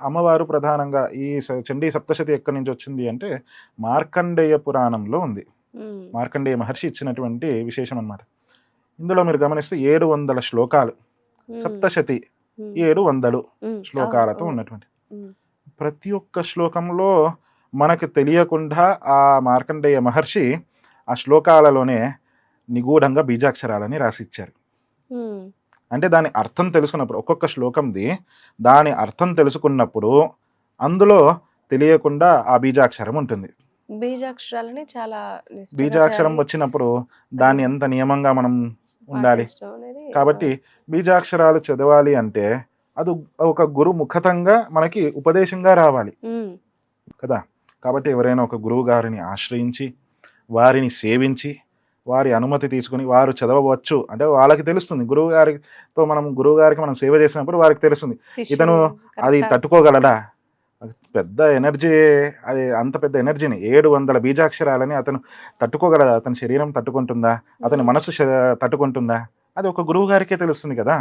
అమ్మవారు ప్రధానంగా ఈ చండీ సప్తశతి ఎక్కడి నుంచి వచ్చింది అంటే మార్కండేయ పురాణంలో ఉంది. మార్కండేయ మహర్షి ఇచ్చినటువంటి విశేషం అన్నమాట. ఇందులో మీరు గమనిస్తే ఏడు వందల శ్లోకాలు. సప్తశతి ఏడు వందలు శ్లోకాలతో ఉన్నటువంటి. ప్రతి ఒక్క శ్లోకంలో మనకు తెలియకుండా ఆ మార్కండేయ మహర్షి ఆ శ్లోకాలలోనే నిగూఢంగా బీజాక్షరాలని రాసిచ్చారు అంటే దాని అర్థం తెలుసుకున్నప్పుడు ఒక్కొక్క శ్లోకంది దాని అర్థం తెలుసుకున్నప్పుడు అందులో తెలియకుండా ఆ బీజాక్షరం ఉంటుంది. బీజాక్షరాలని చాలా బీజాక్షరం. వచ్చినప్పుడు దాన్ని ఎంత నియమంగా మనం ఉండాలి? కాబట్టి బీజాక్షరాలు చదవాలి అంటే అది ఒక గురు ముఖతంగా మనకి ఉపదేశంగా రావాలి. కదా? కాబట్టి ఎవరైనా ఒక గురువు గారిని ఆశ్రయించి వారిని సేవించి వారి అనుమతి తీసుకుని వారు చదవవచ్చు. అంటే వాళ్ళకి తెలుస్తుంది. గురువు గారితో మనం గురువు గారికి మనం సేవ చేసినప్పుడు వారికి తెలుస్తుంది. ఇతను అది తట్టుకోగలడా? పెద్ద ఎనర్జీ అది అంత పెద్ద ఎనర్జీని ఏడు వందల బీజాక్షరాలని అతను తట్టుకోగలదా? అతని శరీరం తట్టుకుంటుందా? అతని మనసు తట్టుకుంటుందా? అది ఒక గురువు గారికే తెలుస్తుంది కదా?